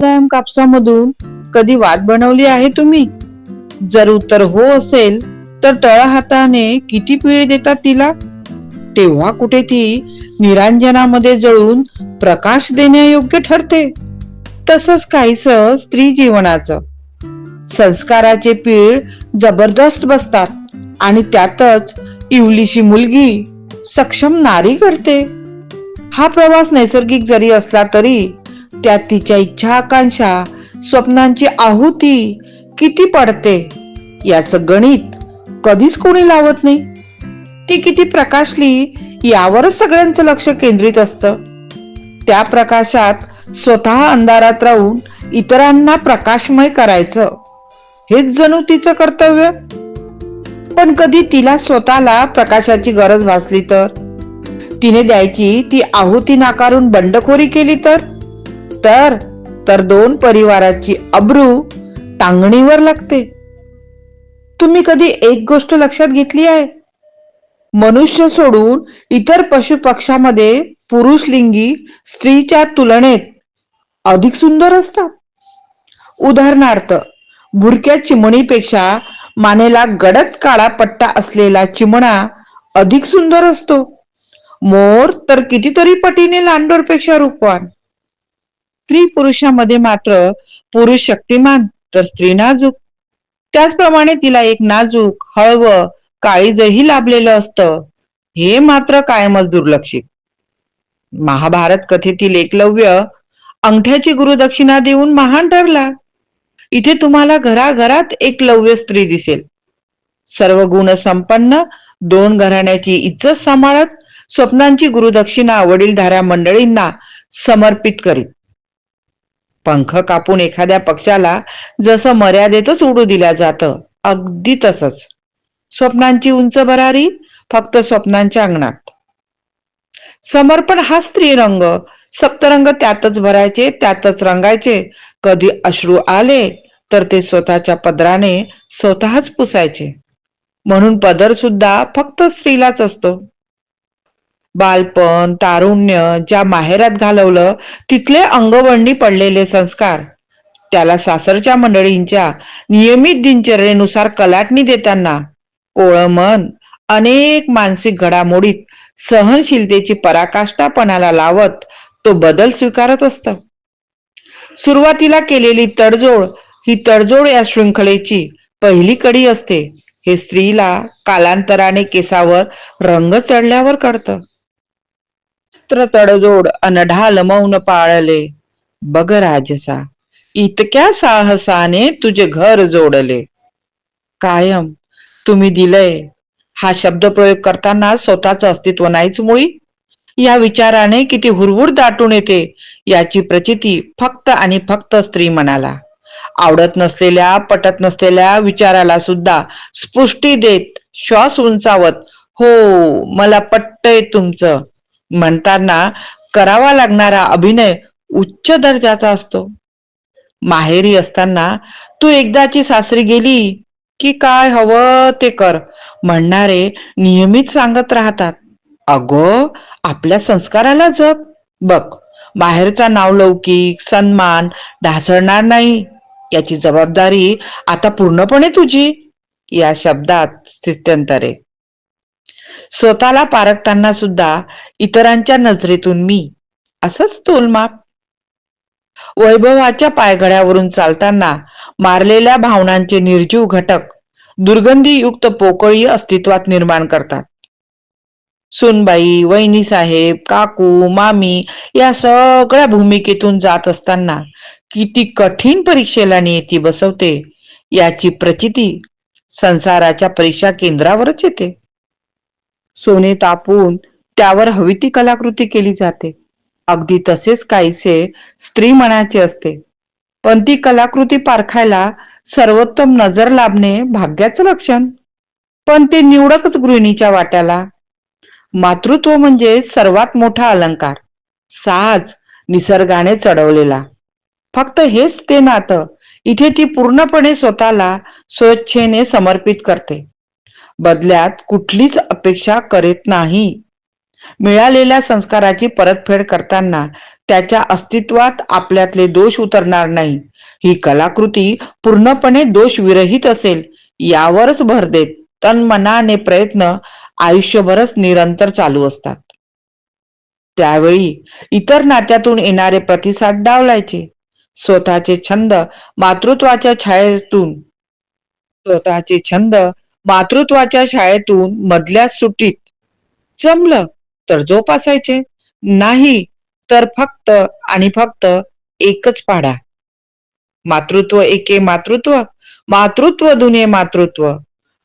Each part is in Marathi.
व्यायाम कापसामधून कधी वाद बनवली आहे तुम्ही? जर उत्तर हो असेल तर तळहाताने किती पिळ देतात तिला? तेव्हा कुठे ती निरांजनामध्ये जळून प्रकाश देण्यायोग्य ठरते. तसंच काहीस स्त्री जीवनाचं. संस्काराचे पीळ जबरदस्त बसतात आणि त्यातच इवलीशी मुलगी सक्षम नारी घडते. हा प्रवास नैसर्गिक जरी असला तरी त्यात तिच्या इच्छा आकांक्षा स्वप्नांची आहुती किती पडते याचं गणित कधीच कोणी लावत नाही. ती किती प्रकाशली यावरच सगळ्यांचं लक्ष केंद्रित असतं. त्या प्रकाशात स्वतः अंधारात राहून इतरांना प्रकाशमय करायचं हेच जणू तिचं कर्तव्य. पण कधी तिला स्वतःला प्रकाशाची गरज भासली तर? तिने द्यायची ती आहुती नाकारून बंडखोरी केली तर? तर तर दोन परिवाराची अब्रू टांगणीवर लागते. तुम्ही कधी एक गोष्ट लक्षात घेतली आहे? मनुष्य सोडून इतर पशु पक्षामध्ये पुरुष लिंगी स्त्रीच्या तुलनेत अधिक सुंदर असतात. उदाहरणार्थ भुरक्या चिमणीपेक्षा मानेला गडद काळा पट्टा असलेला चिमणा अधिक सुंदर असतो. मोर तर कितीतरी पटीने लांडोरपेक्षा रूपवान. स्त्री पुरुषामध्ये मात्र पुरुष शक्तिमान तर स्त्री नाजूक. त्याचप्रमाणे तिला एक नाजूक हळवं काळीजही लाभलेलं असतं. हे मात्र कायमच दुर्लक्षित. महाभारत कथेतील एकलव्य अंगठ्याची गुरुदक्षिणा देऊन महान ठरला. इथे तुम्हाला घराघरात एक लव्य स्त्री दिसेल. सर्व गुण संपन्न दोन घराण्याची इज्जत सांभाळत स्वप्नांची गुरुदक्षिणा वडीलधाऱ्या मंडळींना समर्पित करीत. पंख कापून एखाद्या पक्षाला जसं मर्यादेतच उडू दिल्या जातं अगदी तसंच. स्वप्नांची उंच भरारी फक्त स्वप्नांच्या अंगणात. समर्पण हा स्त्री रंग सप्तरंग त्यातच भरायचे त्यातच रंगायचे. कधी अश्रू आले तर ते स्वतःच्या पदराने स्वतःच पुसायचे. म्हणून पदर सुद्धा फक्त स्त्रीलाच असतो. बालपण तारुण्य ज्या माहेरात घालवलं तिथले अंगवळणी पडलेले संस्कार. त्याला सासरच्या मंडळींच्या नियमित दिनचर्येनुसार कलाटणी देताना कोळमन अनेक मानसिक घडामोडीत सहनशीलतेची पराकाष्ठापणाला लावत तो बदल स्वीकारत असत. सुरुवातीला केलेली तडजोड ही तडजोड या शृंखलेची पहिली कडी असते. हे स्त्रीला कालांतराने केसावर रंग चढल्यावर कळतं. अस्त्र तडजोड अनढाल मौन पाळले. बग राजसा इतक्या साहसाने तुझे घर जोडले. कायम तुम्ही दिलंय हा शब्द प्रयोग करताना स्वतःच अस्तित्व नाहीच मुळी. या विचाराने किती हुरहुर दाटून येते याची प्रचिती फक्त आणि फक्त स्त्री मनाला. आवडत नसलेल्या पटत नसलेल्या विचाराला सुद्धा स्पुष्टी देत श्वास उंचावत हो मला पट्टय तुमचं. म्हणताना करावा लागणारा अभिनय उच्च दर्जाचा असतो. माहेरी असताना तू एकदाची सासरी गेली की काय हवं ते कर म्हणणारे नियमित सांगत राहतात. अगो आपल्या संस्काराला जप. बघ बाहेरचा नावलौकिक सन्मान ढासळणार नाही. याची जबाबदारी आता पूर्णपणे तुझी. या शब्दात स्थित्यंतरे. स्वतःला पारखताना सुद्धा इतरांच्या नजरेतून मी असंच तोलमाप. वैभवाच्या पायघड्यावरून चालताना मारलेल्या भावनांचे निर्जीव घटक दुर्गंधीयुक्त पोकळी अस्तित्वात निर्माण करतात. सुनबाई वहिनी साहेब काकू मामी या सगळ्या भूमिकेतून जात असताना किती कठीण परीक्षेला नियती बसवते याची प्रचिती संसाराच्या परीक्षा केंद्रावरच येते. सोने तापून त्यावर हवी ती कलाकृती केली जाते. अगदी तसेच काहीसे स्त्री मनाचे असते. पण ती कलाकृती पारखायला सर्वोत्तम नजर लाभणे भाग्याचं लक्षण. पण ते निवडकच गृहिणीच्या वाट्याला. मातृत्व म्हणजे सर्वात मोठा अलंकार. साज निसर्गाने चढवलेला. फक्त हेच ते नातं. इथे ती पूर्णपणे स्वतःला स्वच्छेने समर्पित करते. बदल्यात कुठलीच अपेक्षा करीत नाही. मिळालेल्या संस्काराची परतफेड करताना त्याच्या अस्तित्वात आपल्यातले दोष उतरणार नाही. ही कलाकृती पूर्णपणे दोष विरहित असेल यावरच भर देत तन मनाने प्रयत्न आयुष्यभरच निरंतर चालू असतात. त्यावेळी इतर नात्यातून येणारे प्रतिसाद डावलायचे. स्वतःचे छंद मातृत्वाच्या छायेतून स्वतःचे छंद मातृत्वाच्या शाळेतून मधल्या सुट्टीत जमलं तर जोपासायचे. नाही तर फक्त आणि फक्त एकच पाडा मातृत्व एके मातृत्व मातृत्व दुने मातृत्व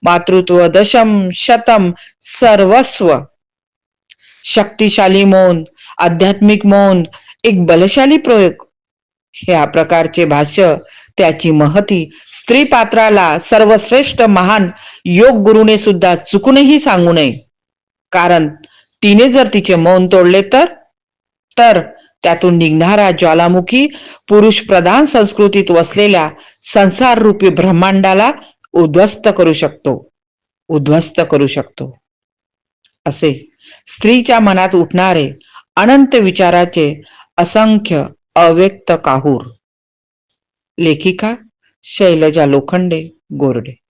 मातृत्व दशम शतम सर्वस्व. शक्तिशाली मौन आध्यात्मिक मौन एक बलशाली प्रयोग. ह्या प्रकारचे भाष्य त्याची महती स्त्री पात्राला सर्वश्रेष्ठ महान योग गुरुने सुद्धा चुकूनही सांगू नये. कारण तिने जर तिचे मौन तोडले तर तर त्यातून निघणारा ज्वालामुखी पुरुष प्रधान संस्कृतीत वसलेल्या संसार रूपी ब्रह्मांडाला उद्ध्वस्त करू शकतो उद्ध्वस्त करू शकतो. असे स्त्रीच्या मनात उठणारे अनंत विचाराचे असंख्य अव्यक्त काहूर. लेखिका शैलजा लोखंडे गोरडे.